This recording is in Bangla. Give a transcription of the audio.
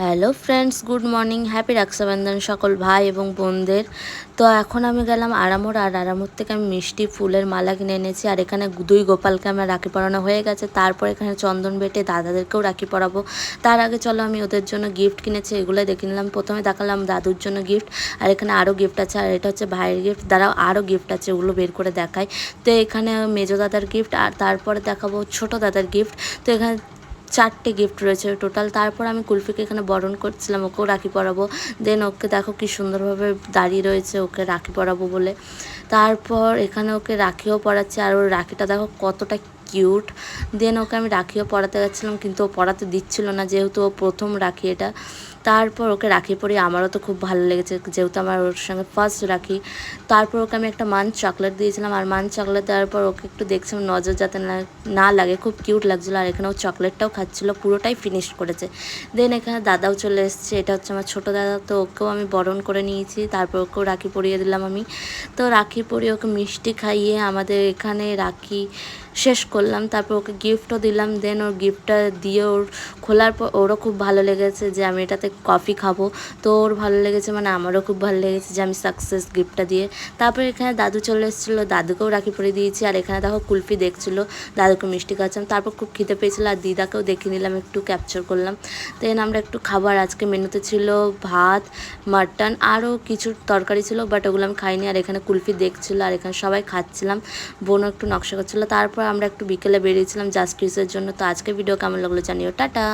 Hello friends good morning happy Rakshabandhan সকল ভাই এবং বোনদের। তো এখন আমি গেলাম আরামোর, আর আরামোর থেকে আমি মিষ্টি ফুলের মালা কিনে এনেছি। আর এখানে দুই গোপালকে আমার রাখি পরানো হয়ে গেছে। তারপর এখানে চন্দন বেটে দাদাদেরকেও রাখি পরাবো। তার আগে চলো, আমি ওদের জন্য গিফট কিনেছি। এগুলো দেখে নিলাম। প্রথমে দেখালাম দাদুর জন্য গিফট আর এখানে আরও গিফট আছে। আর এটা হচ্ছে ভাইয়ের গিফট দ্বারাও আরও গিফট আছে। ওগুলো বের করে দেখায় তো এখানে মেজো দাদার গিফট আর তারপরে দেখাবো ছোট দাদার গিফট তো এখানে চারটে গিফট রয়েছে টোটাল তারপর আমি কুলফিকে এখানে বরণ করছিলাম, ওকেও রাখি পরাবো। দেন ওকে দেখো কি সুন্দরভাবে দাঁড়িয়ে রয়েছে, ওকে রাখি পরাবো বলে। তারপর এখানে ওকে রাখিও পরাচ্ছে, আর ওর রাখিটা দেখো কতটা কিউট। দেন ওকে আমি রাখিও পড়াতে গেছিলাম কিন্তু ও পড়াতে দিচ্ছিল না, যেহেতু ও প্রথম রাখি এটা। তারপর ওকে রাখি পরিয়ে আমারও তো খুব ভালো লেগেছে, যেহেতু আমার ওর সঙ্গে ফার্স্ট রাখি। তারপর ওকে আমি একটা মান চকলেট দিয়েছিলাম, আর মান চকলেট দেওয়ার পর ওকে একটু দেখছিলাম, নজর যাতে না না লাগে, খুব কিউট লাগছিল। আর এখানে ও চকলেটটাও খাচ্ছিলো, পুরোটাই ফিনিশ করেছে। দেন এখানে দাদাও চলে এসছে, এটা হচ্ছে আমার ছোটো দাদা, তো ওকেও আমি বরণ করে নিয়েছি, তারপর ওকেও রাখি পরিয়ে দিলাম আমি। তো রাখি পরিয়ে ওকে মিষ্টি খাইয়ে আমাদের এখানে রাখি শেষ করলাম, তারপর ওকে গিফটও দিলাম দেন ওর গিফটটা দিয়ে ওর খোলার পর ওরও খুব ভালো লেগেছে যে আমি এটাতে কফি খাব। তো ওর ভালো লেগেছে মানে আমারও খুব ভালো লেগেছে যে আমি সাকসেস গিফটটা দিয়ে। তারপর এখানে দাদু চলে এসেছিল, দাদুকেও রাখি পরে দিয়েছি। আর এখানে দেখো কুলফি দেখছিলো, দাদুকে মিষ্টি খাচ্ছিলাম তারপর খুব খিদে পেয়েছিলো আর দিদাকেও দেখে নিলাম, একটু ক্যাপচার করলাম। দেন আমরা একটু খাবার আজকে মেনুতে ছিল ভাত মাটন আরও কিছু তরকারি ছিল বাট ওগুলো আমি খাইনি। আর এখানে কুলফি দেখছিলো, আর এখানে সবাই খাচ্ছিলাম। বোনও একটু নকশা করছিল। তারপর আমরা একটু বিকেলে বেরিয়েছিলাম জাস্ট পিসের জন্য। তো আজকে ভিডিও কেমন লাগল জানিও। টাটা।